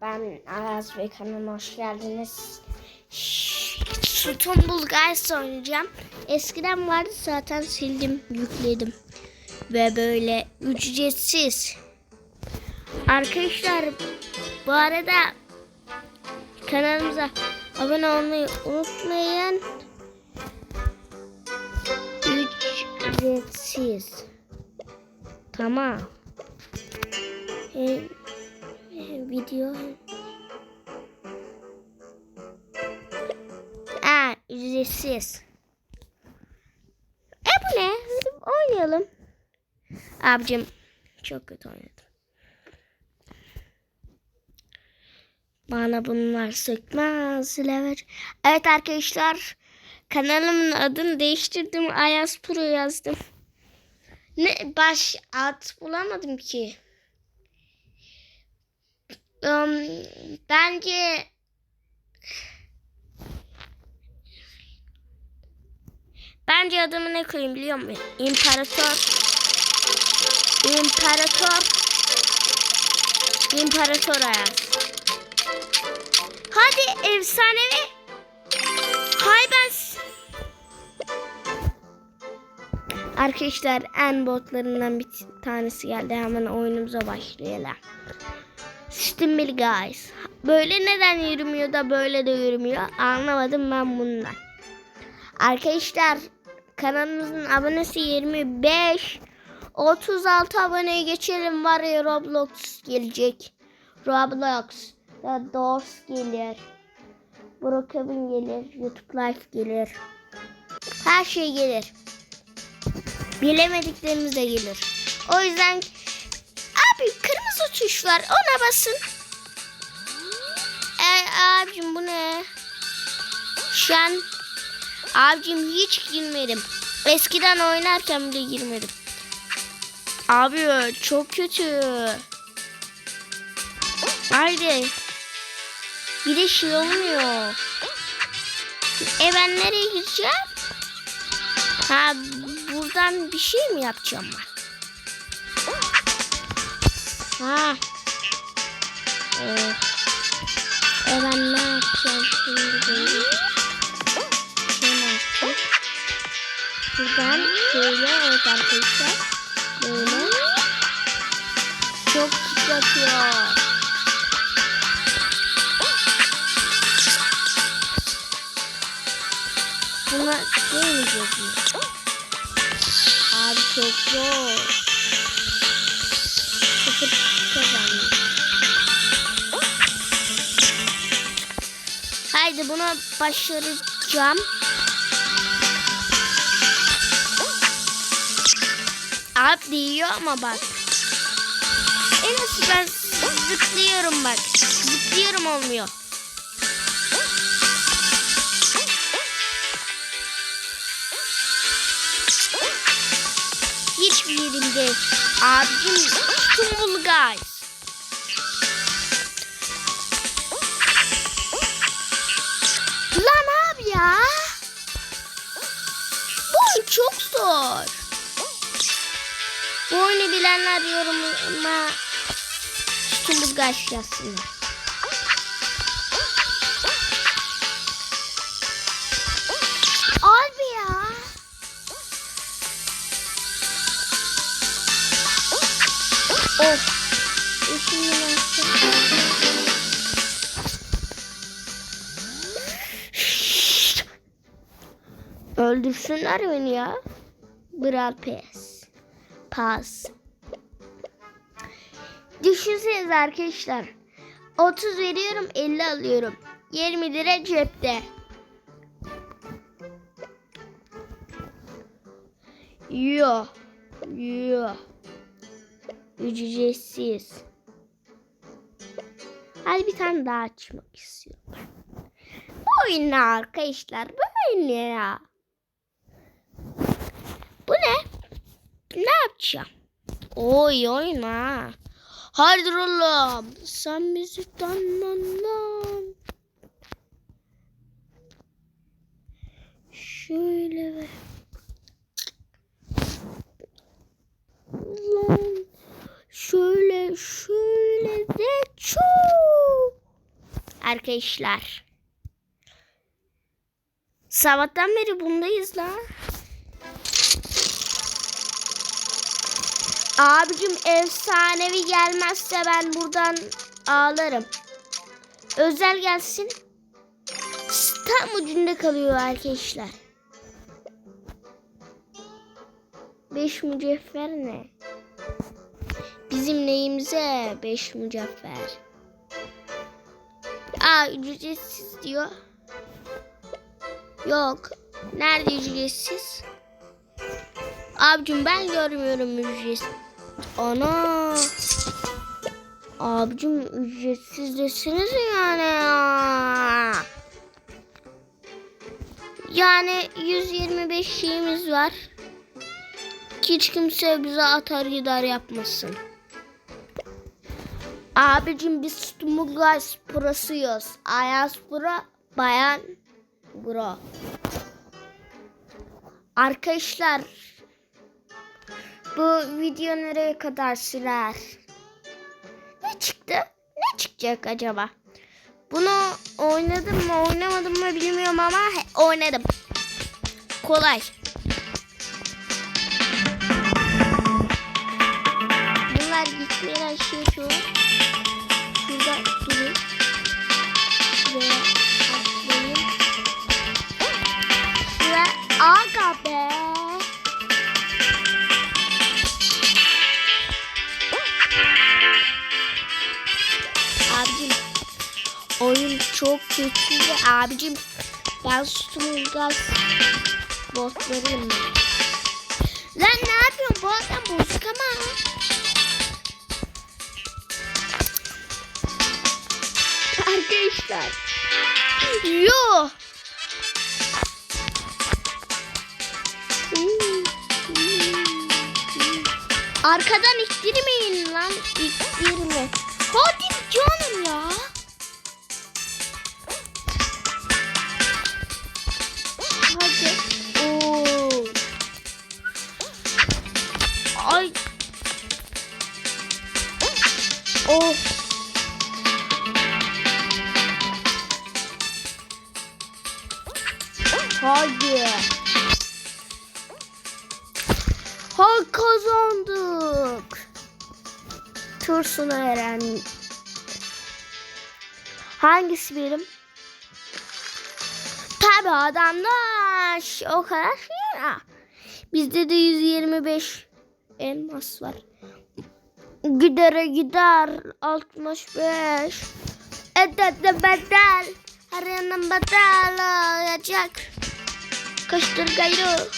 Ben Aras ve kanalıma hoş geldiniz. Sultan Bulgars oynayacağım. Eskiden vardı zaten sildim, yükledim. Ve böyle ücretsiz. Arkadaşlar bu arada kanalımıza abone olmayı unutmayın. Ücretsiz. Tamam. Ee, video. Aa, ücretsiz. E bu ne? Oynayalım. Abicim çok kötü oynadım. Bana bunlar sökmez lever. Evet arkadaşlar kanalımın adını değiştirdim. Ayaz Pro yazdım. Ne baş at bulamadım ki. Um, bence Bence adımı ne koyayım biliyor musun? İmparator. İmparator. İmparator Ayaz. Hadi efsanevi. Hay ben Arkadaşlar en botlarından bir tanesi geldi. Hemen oyunumuza başlayalım. System Bill Guys. Böyle neden yürümüyor da böyle de yürümüyor anlamadım ben bundan. Arkadaşlar kanalımızın abonesi 25. 36 aboneye geçelim var ya Roblox gelecek. Roblox. Da Doors gelir. Brookhaven gelir. YouTube Live gelir. Her şey gelir. Bilemediklerimiz de gelir. O yüzden abi kırmızı tuş var ona basın. E, abicim bu ne? Şu an abicim hiç girmedim. Eskiden oynarken bile girmedim. Abi çok kötü. Haydi. Bir de şey olmuyor. E ben nereye gideceğim? Ha buradan bir şey mi yapacağım ben? Ha. Ee, e ben ne yapacağım şimdi? Şöyle yapacağım. Buradan şöyle evet arkadaşlar. Böyle. Çok çıkartıyor. Buna değmeyeceğiz mi? Abi çok zor. Haydi buna başaracağım. Abi değiyor ama bak. En azı ben zıplıyorum bak. Zıplıyorum olmuyor. Hiçbir yerimde. Abicim Tumbul Guys. Çok zor. Bu oyunu bilenler yorumuma Tumbul Guys yazsınlar. Öldürsünler beni ya. Brawl Pass. Pass. Düşünsenize arkadaşlar. 30 veriyorum 50 alıyorum. 20 lira cepte. Yo. Yo. Ücretsiz. Hadi bir tane daha açmak istiyorum. Bu oyun arkadaşlar? Ne ya? Bu ne? Ne yapacağım? Oy oyun ha. Haydi oğlum. Sen müzikten lan lan. Şöyle ver. Lan. Şöyle şöyle de çok. arkadaşlar. Sabahtan beri bundayız la. Abicim efsanevi gelmezse ben buradan ağlarım. Özel gelsin. Tam ucunda kalıyor arkadaşlar. Beş mücevher ne? Bizim neyimize beş mücevher. Aa ücretsiz diyor. Yok. Nerede ücretsiz? Abicim ben görmüyorum ücretsiz. Ana. Abicim ücretsiz desiniz yani ya. Yani 125 şeyimiz var. Hiç kimse bize atar gider yapmasın. Abicim biz Stumulgaz Pro'suyuz. Ayaz Pro, Bayan Bro. Arkadaşlar bu video nereye kadar sürer? Ne çıktı? Ne çıkacak acaba? Bunu oynadım mı oynamadım mı bilmiyorum ama he- oynadım. Kolay. Abicim ben Stumulgaz botlarıyım. Lan ne yapıyorsun? Bu adam bozuk ama. Arkadaşlar. Yo. Arkadan ittirmeyin lan. İttirme. Hadi canım ya. Tursun Eren. Hangisi benim? Tabi adamdaş. O kadar şey ya. Bizde de 125 elmas var. Gidere gider 65. Edette bedel. Her yandan bedel olacak. Kaçtır gayrı.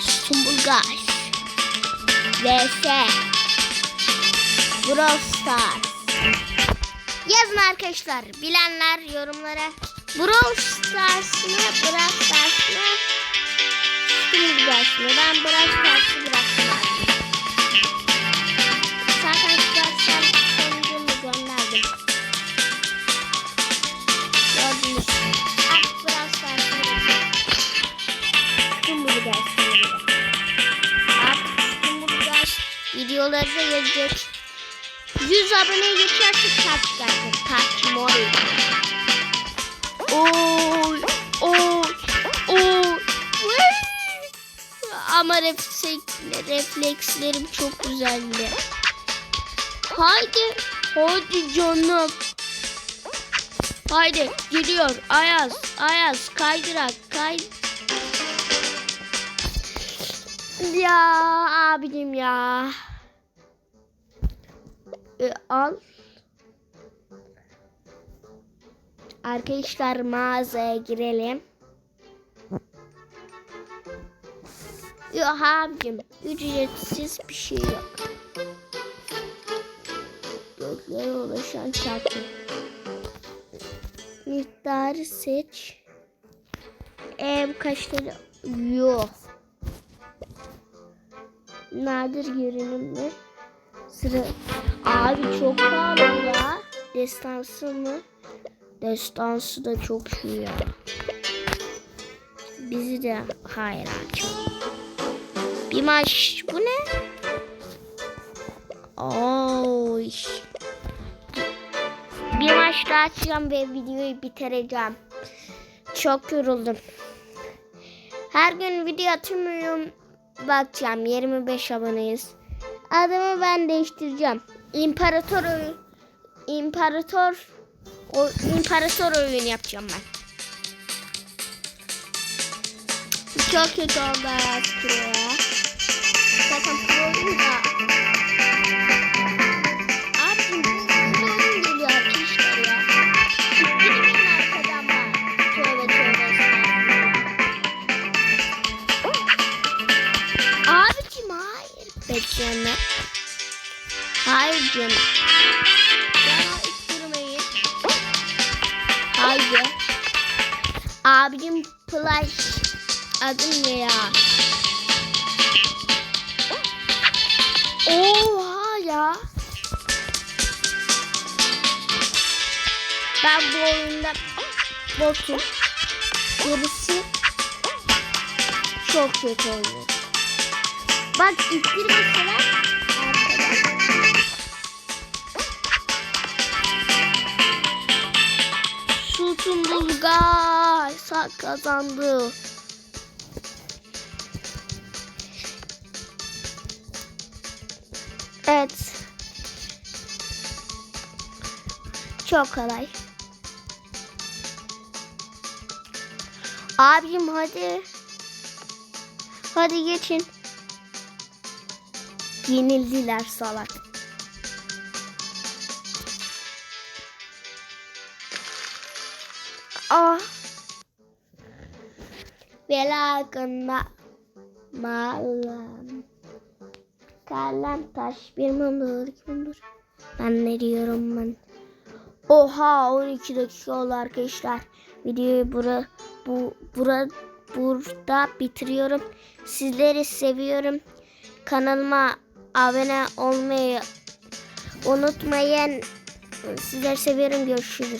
Sumbulgaz. VS. Brawl Stars. Yazın arkadaşlar. Bilenler yorumlara. Brawl Stars mı? Brawl Stars mı? Ben Brawl bıraktım aboneye geçersek kaç gelecek? Kaç mori. Oy, oy, oy. Ama refleks, reflekslerim çok güzeldi. Haydi, hadi canım. Haydi gidiyor. Ayaz, Ayaz, kaydırak, kay. Ya abicim ya. Al. Arkadaşlar mağazaya girelim. Yok abicim ücretsiz bir şey yok. Göklere ulaşan çarpı. Miktarı seç. Ev kaçları yok. Nadir görünümlü. Sıra abi çok pahalı ya. Destansı mı? Destansı da çok şu ya. Bizi de hayır aç. Bir maç bu ne? Oy. başta açacağım ve videoyu bitireceğim. Çok yoruldum. Her gün video atmıyorum. Bakacağım 25 aboneyiz. Adımı ben değiştireceğim. İmparator oyun. İmparator o imparator oyun yapacağım ben. Çok kötü oldu artık ya. Zaten oyun da. Abi oyun geliyor arkadaşlar ya. Gitmeyin arkadan bak. Tövbe tövbe. Abicim hayır. Bekleyenler. Hayır canım. Bana ittirmeyin. Haydi. Abicim play adım ne ya? Oha ya. Ben bu oyunda botum. Gerisi çok kötü oynuyor. Bak ittir mesela. Sultan Bulgar sağ kazandı. Evet. Çok kolay. Abim hadi. Hadi geçin. Yenildiler salak. Bela hakkında malam. Kalem taş bir mumdur iki mumdur. Ben ne diyorum ben? Oha 12 dakika oldu arkadaşlar. Videoyu bura, bu, bura, burada bitiriyorum. Sizleri seviyorum. Kanalıma abone olmayı unutmayın. Sizleri seviyorum. Görüşürüz.